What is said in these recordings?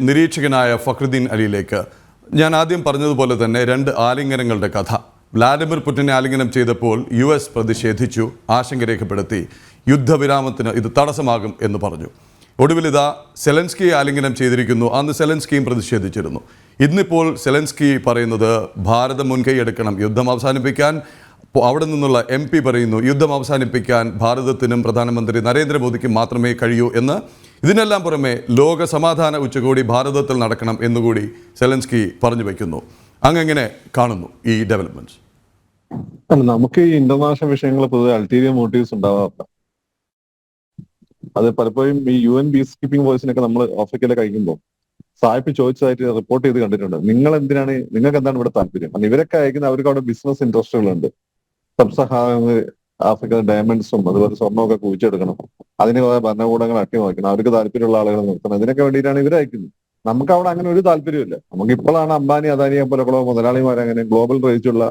നിരീക്ഷകനായ ഫക്രുദ്ദീൻ അലിയിലേക്ക്. ഞാൻ ആദ്യം പറഞ്ഞതുപോലെ തന്നെ രണ്ട് ആലിംഗനങ്ങളുടെ കഥ. വ്ലാഡിമിർ പുടിനെ ആലിംഗനം ചെയ്തപ്പോൾ യു എസ് പ്രതിഷേധിച്ചു ആശങ്ക രേഖപ്പെടുത്തി യുദ്ധവിരാമത്തിന് ഇത് തടസ്സമാകും എന്ന് പറഞ്ഞു. ഒടുവിൽ ഇതാ സെലൻസ്കിയെ ആലിംഗനം ചെയ്തിരിക്കുന്നു. അന്ന് സെലൻസ്കിയും പ്രതിഷേധിച്ചിരുന്നു. ഇന്നിപ്പോൾ സെലൻസ്കി പറയുന്നത് ഭാരതം മുൻകൈ എടുക്കണം യുദ്ധം അവസാനിപ്പിക്കാൻ. അവിടെ നിന്നുള്ള എം പറയുന്നു യുദ്ധം അവസാനിപ്പിക്കാൻ ഭാരതത്തിനും പ്രധാനമന്ത്രി നരേന്ദ്രമോദിക്കും മാത്രമേ കഴിയൂ എന്ന്. ഇതിനെല്ലാം പുറമെ ലോക സമാധാന ഉച്ചകോടി ഭാരതത്തിൽ നടക്കണം എന്നുകൂടി സെലൻസ്കി പറഞ്ഞു വയ്ക്കുന്നു അങ്ങനെ കാണുന്നു ഈ ഡെവലപ്മെന്റ്സ്? നമുക്ക് ഈ ഇന്റർനാഷണൽ വിഷയങ്ങൾ പൊതുവെ അൾട്ടീരിയർ മോട്ടീവ്സ് ഉണ്ടാവാറില്ല. അത് പലപ്പോഴും ഈ യു എൻ പീസ് കീപ്പിംഗ് വോയിസിനൊക്കെ നമ്മൾ ആഫ്രിക്കയിലെ കഴിക്കുമ്പോൾ സായിപ്പ് ചോദിച്ചതായിട്ട് റിപ്പോർട്ട് ചെയ്ത് കണ്ടിട്ടുണ്ട്. നിങ്ങൾ എന്തിനാണ് നിങ്ങൾക്ക് എന്താണ് ഇവിടെ താല്പര്യം? കാരണം ഇവരൊക്കെ അയക്കുന്ന അവർക്ക് അവിടെ ബിസിനസ് ഇൻട്രസ്റ്റുകളുണ്ട് സബ്സഹാ ആഫ്രിക്കൻ ഡയമണ്ട്സും അതുപോലെ സ്വർണമൊക്കെ കുഴിച്ചെടുക്കണം. അതിന് ഭരണകൂടങ്ങൾ അട്ടിമറിക്കണം അവർക്ക് താല്പര്യമുള്ള ആളുകളെ നിർത്തണം. ഇതിനൊക്കെ വേണ്ടിയിട്ടാണ് ഇവർ അയക്കുന്നത്. നമുക്ക് അവിടെ അങ്ങനെ ഒരു താല്പര്യമില്ല നമുക്ക് ഇപ്പോഴാണ് അംബാനി അദാനിയെ പോലെയുള്ള മുതലാളിമാർ അങ്ങനെ ഗ്ലോബൽ റേഞ്ചുള്ള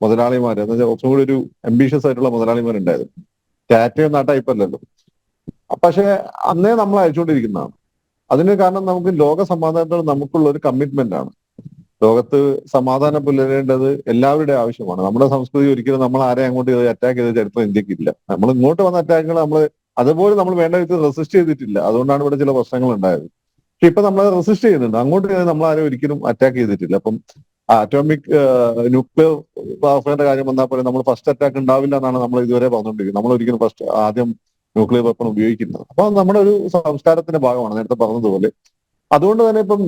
മുതലാളിമാർ എന്ന് വെച്ചാൽ കുറച്ചും കൂടി ഒരു അംബീഷ്യസ് ആയിട്ടുള്ള മുതലാളിമാരുണ്ടായിരുന്നു ടാറ്റയും ആ ടൈപ്പ് അല്ലല്ലോ. പക്ഷെ അന്നേ നമ്മൾ അയച്ചുകൊണ്ടിരിക്കുന്നതാണ്. അതിന് കാരണം നമുക്ക് ലോക സമാധാനത്തോട് നമുക്കുള്ള ഒരു കമ്മിറ്റ്മെന്റ് ആണ്. ലോകത്ത് സമാധാനം പുലരേണ്ടത് എല്ലാവരുടെ ആവശ്യമാണ്. നമ്മുടെ സംസ്കൃതി ഒരിക്കലും നമ്മൾ ആരെയും അങ്ങോട്ട് അറ്റാക്ക് ചെയ്ത ചരിത്രം ഇന്ത്യക്കില്ല. നമ്മൾ ഇങ്ങോട്ട് വന്ന അറ്റാക്കുകൾ നമ്മൾ അതുപോലെ നമ്മൾ വേണ്ട വിധത്തിൽ റെസിസ്റ്റ് ചെയ്തിട്ടില്ല. അതുകൊണ്ടാണ് ഇവിടെ ചില പ്രശ്നങ്ങൾ ഉണ്ടായത് പക്ഷെ ഇപ്പൊ നമ്മൾ റെസിസ്റ്റ് ചെയ്യുന്നുണ്ട്. അങ്ങോട്ട് നമ്മൾ ആരും ഒരിക്കലും അറ്റാക്ക് ചെയ്തിട്ടില്ല. അപ്പം അറ്റോമിക് ന്യൂക്ലിയർ വാർഫെയറിന്റെ കാര്യം വന്നാൽ പോലെ നമ്മൾ ഫസ്റ്റ് അറ്റാക്ക് ഉണ്ടാവില്ല എന്നാണ് നമ്മൾ ഇതുവരെ പറഞ്ഞുകൊണ്ടിരിക്കുന്നത്. നമ്മൾ ഒരിക്കലും ഫസ്റ്റ് ആദ്യം ന്യൂക്ലിയർ വെപ്പൺ ഉപയോഗിക്കുന്നത് അപ്പൊ നമ്മുടെ ഒരു സംസ്കാരത്തിന്റെ ഭാഗമാണ്. നേരത്തെ പറഞ്ഞതുപോലെ. അതുകൊണ്ട് തന്നെ ഇപ്പം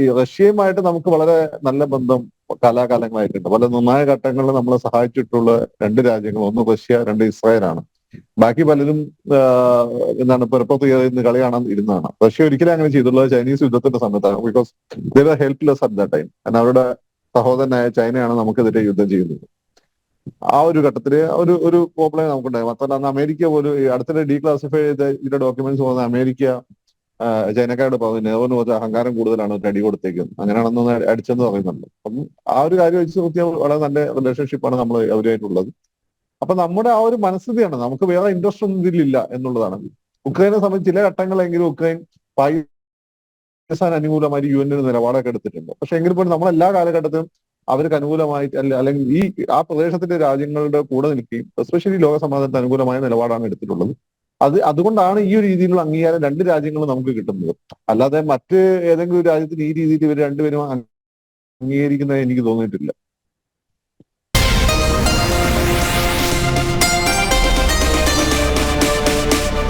ഈ റഷ്യയുമായിട്ട് നമുക്ക് വളരെ നല്ല ബന്ധം കാലാകാലങ്ങളായിട്ടുണ്ട്. പല നിർണായ ഘട്ടങ്ങളിൽ നമ്മളെ സഹായിച്ചിട്ടുള്ള രണ്ട് രാജ്യങ്ങൾ ഒന്ന് റഷ്യ രണ്ട് ഇസ്രായേലാണ്. ബാക്കി പലരും എന്താണ് പെർപ്പത്ത് ഇന്ന് കളി കാണാൻ ഇരുന്നതാണ് റഷ്യ ഒരിക്കലും അങ്ങനെ ചെയ്തിട്ടുള്ളത് ചൈനീസ് യുദ്ധത്തിന്റെ സമയത്താണ്. Because they are helpless at the time കാരണം അവരുടെ സഹോദരനായ ചൈനയാണ് നമുക്കെതിരെ യുദ്ധം ചെയ്യുന്നത്. ആ ഒരു ഘട്ടത്തിൽ ഒരു ഒരു പ്രോബ്ലം നമുക്കുണ്ടായി. മാത്രമല്ല അന്ന് അമേരിക്ക പോലും അടുത്തിടെ ഡീക്ലാസിഫൈ ചെയ്ത ഇതിന്റെ ഡോക്യുമെന്റ്സ് പോകുന്ന അമേരിക്ക ചൈനക്കാരോട് പറഞ്ഞു നെഹ്റുവിന് കുറച്ച് അഹങ്കാരം കൂടുതലാണ് അടി കൊടുത്തേക്കുന്നത് അങ്ങനെയാണെന്ന് അടിച്ചെന്ന് പറയുന്നുണ്ട്. അപ്പം ആ ഒരു കാര്യം വെച്ച് നോക്കിയാൽ വളരെ നല്ല റിലേഷൻഷിപ്പാണ് നമ്മൾ അവരുമായിട്ടുള്ളത്. അപ്പൊ നമ്മുടെ ആ ഒരു മനസ്ഥിതിയാണ്. നമുക്ക് വേറെ ഇൻട്രസ്റ്റ് ഒന്നും ഇതിലില്ല എന്നുള്ളതാണ്. ഉക്രൈനെ സംബന്ധിച്ച് ചില ഘട്ടങ്ങളെങ്കിലും ഉക്രൈൻ പാകിസ്ഥാൻ അനുകൂലമായി യു എന്നിന് നിലപാടൊക്കെ എടുത്തിട്ടുണ്ട്. പക്ഷെ എങ്കിൽ പോലും നമ്മൾ എല്ലാ കാലഘട്ടത്തിലും അവർക്ക് അനുകൂലമായിട്ട് അല്ല അല്ലെങ്കിൽ ഈ ആ പ്രദേശത്തിന്റെ രാജ്യങ്ങളുടെ കൂടെ നിൽക്കുകയും എസ്പെഷ്യലി ലോക സമാധാനത്തിന് അനുകൂലമായ നിലപാടാണ് എടുത്തിട്ടുള്ളത്. അത് അതുകൊണ്ടാണ് ഈ ഒരു രീതിയിലുള്ള അംഗീകാരം രണ്ട് രാജ്യങ്ങളും നമുക്ക് കിട്ടുന്നത്. അല്ലാതെ മറ്റ് ഏതെങ്കിലും രാജ്യത്തിന് ഈ രീതിയിൽ ഇവർ രണ്ടുപേരും അംഗീകരിക്കുന്നത് എനിക്ക് തോന്നിയിട്ടില്ല.